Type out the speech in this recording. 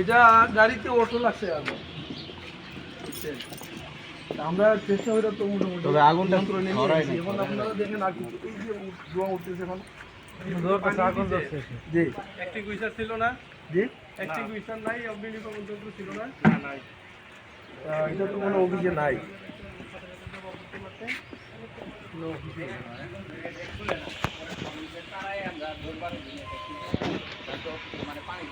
এটা গাড়িতে অটো লাগছে আমরা চেষ্টা করে তো মোটামুটি তবে আগুনটা ধরাই এসেছি। এখন আপনারা দেখেন আর কিছু এই যে ধোঁয়া উঠতেছে এখন। আগুন ধরছে। জি। এক্সটিংগুইশার ছিল না? জি? এক্সটিংগুইশার নাই অগ্নিনির্বাপণ যন্ত্র ছিল না। না নাই। এটা তো কোনো অফিসে নাই। মানে পানি